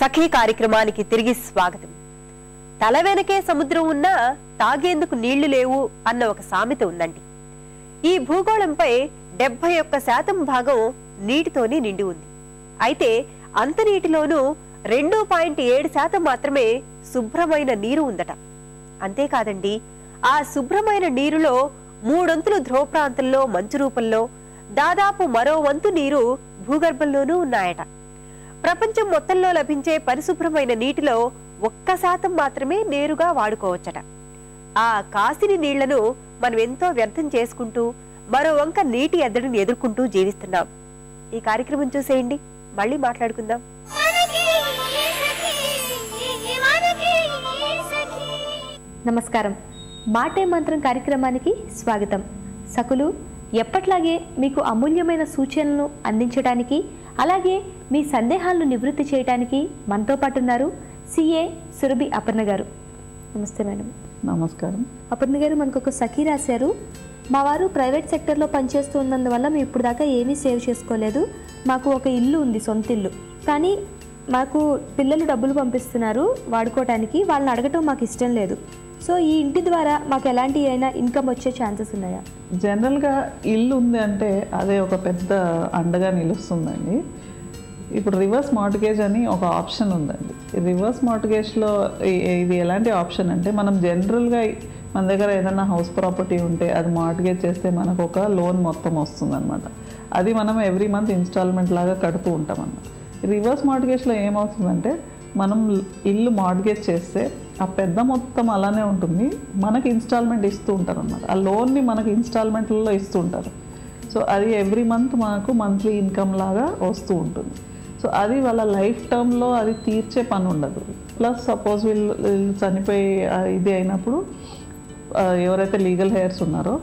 సఖీ కార్యక్రమానికి తిరిగి స్వాగతం. తల వెనకే సముద్రం ఉన్నా తాగేందుకు నీళ్ళు లేవు అన్న ఒక సామెత ఉందండి. ఈ భూగోళంపై డెబ్బై ఒక్క శాతం భాగం నీటితోనే నిండి ఉంది. అయితే అంత నీటిలోనూ రెండు పాయింట్ ఏడు శాతం మాత్రమే శుభ్రమైన నీరు ఉందట. అంతేకాదండి ఆ శుభ్రమైన నీరులో మూడొంతులు ధ్రువ ప్రాంతంలో మంచు రూపంలో దాదాపు మరో వంతు నీరు భూగర్భంలోనూ ఉన్నాయట. ప్రపంచం మొత్తంలో లభించే పరిశుభ్రమైన నీటిలో ఒక్క శాతం మాత్రమే నేరుగా వాడుకోవచ్చట. ఆ కాసిని నీళ్ళను మనం ఎంతో వ్యర్థం చేసుకుంటూ మరో వంక నీటి ఎద్దడిని ఎదుర్కొంటూ జీవిస్తున్నాం. ఈ కార్యక్రమం చూసేయండి. మళ్ళీ మాట్లాడుకుందాం. నమస్కారం. మాటే మంత్రం కార్యక్రమానికి స్వాగతం. సకులు ఎప్పట్లాగే మీకు అమూల్యమైన సూచనలను అందించడానికి అలాగే మీ సందేహాలను నివృత్తి చేయడానికి మనతో పాటు ఉన్నారు సిఏ సురభి అపర్ణ గారు. నమస్తే మేడం. నమస్కారం. అపర్ణ గారు మనకు ఒక సఖీ రాశారు. మా వారు ప్రైవేట్ సెక్టర్లో పనిచేస్తూ ఉన్నందువల్ల మేము ఇప్పుడు దాకా ఏమీ సేవ్ చేసుకోలేదు. మాకు ఒక ఇల్లు ఉంది సొంత ఇల్లు. కానీ మాకు పిల్లలు డబ్బులు పంపిస్తున్నారు వాడుకోవటానికి వాళ్ళని అడగటం మాకు ఇష్టం లేదు. సో ఈ ఇంటి ద్వారా మాకు ఎలాంటి అయినా ఇన్కమ్ వచ్చే ఛాన్సెస్ ఉన్నాయా? జనరల్గా ఇల్లు ఉంది అంటే అదే ఒక పెద్ద అండగా నిలుస్తుందండి. ఇప్పుడు రివర్స్ మార్టిగేజ్ అని ఒక ఆప్షన్ ఉందండి. రివర్స్ మార్టిగేజ్లో ఇది ఎలాంటి ఆప్షన్ అంటే మనం జనరల్గా మన దగ్గర ఏదైనా హౌస్ ప్రాపర్టీ ఉంటే అది మార్టిగేజ్ చేస్తే మనకు ఒక లోన్ మొత్తం వస్తుందన్నమాట. అది మనం ఎవ్రీ మంత్ ఇన్స్టాల్మెంట్ లాగా కడుతూ ఉంటాం అన్నమాట రివర్స్ మార్టిగేజ్లో ఏమవుతుందంటే మనం ఇల్లు మార్టిగేజ్ చేస్తే ఆ పెద్ద మొత్తం అలానే ఉంటుంది. మనకి ఇన్స్టాల్మెంట్ ఇస్తూ ఉంటారు అన్నమాట ఆ లోన్ని మనకి ఇన్స్టాల్మెంట్లలో ఇస్తూ ఉంటారు. సో అది ఎవ్రీ మంత్ మనకు మంత్లీ ఇన్కమ్ లాగా వస్తూ ఉంటుంది. సో అది వాళ్ళ లైఫ్ టర్మ్లో అది తీర్చే పని ఉండదు. ప్లస్ సపోజ్ వీళ్ళు వీళ్ళు చనిపోయి ఇది అయినప్పుడు ఎవరైతే లీగల్ హెయిర్స్ ఉన్నారో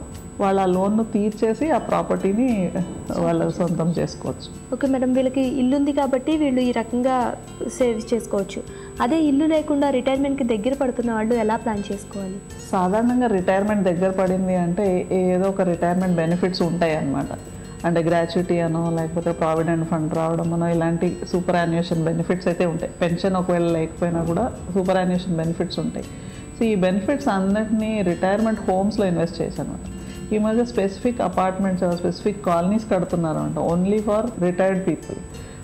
వాళ్ళు ఆ లోన్ను తీర్చేసి ఆ ప్రాపర్టీని వాళ్ళు సొంతం చేసుకోవచ్చు. ఓకే మేడం వీళ్ళకి ఇల్లు ఉంది కాబట్టి వీళ్ళు ఈ రకంగా సేవ్ చేసుకోవచ్చు. అదే ఇల్లు లేకుండా రిటైర్మెంట్కి దగ్గర పడుతున్న వాళ్ళు ఎలా ప్లాన్ చేసుకోవాలి? సాధారణంగా రిటైర్మెంట్ దగ్గర పడింది అంటే ఏదో ఒక రిటైర్మెంట్ బెనిఫిట్స్ ఉంటాయి అన్నమాట అంటే గ్రాచ్యుటీ అనో లేకపోతే ప్రావిడెంట్ ఫండ్ రావడం అనో ఇలాంటి సూపర్ యాన్యుయేషన్ బెనిఫిట్స్ అయితే ఉంటాయి. పెన్షన్ ఒకవేళ లేకపోయినా కూడా సూపర్ యాన్యుయేషన్ బెనిఫిట్స్ ఉంటాయి. సో ఈ బెనిఫిట్స్ అన్నిటినీ రిటైర్మెంట్ హోమ్స్లో ఇన్వెస్ట్ చేశాను అనమాట ఈ మధ్య స్పెసిఫిక్ అపార్ట్మెంట్స్ స్పెసిఫిక్ కాలనీస్ కడుతున్నారు అంట ఓన్లీ ఫర్ రిటైర్డ్ పీపుల్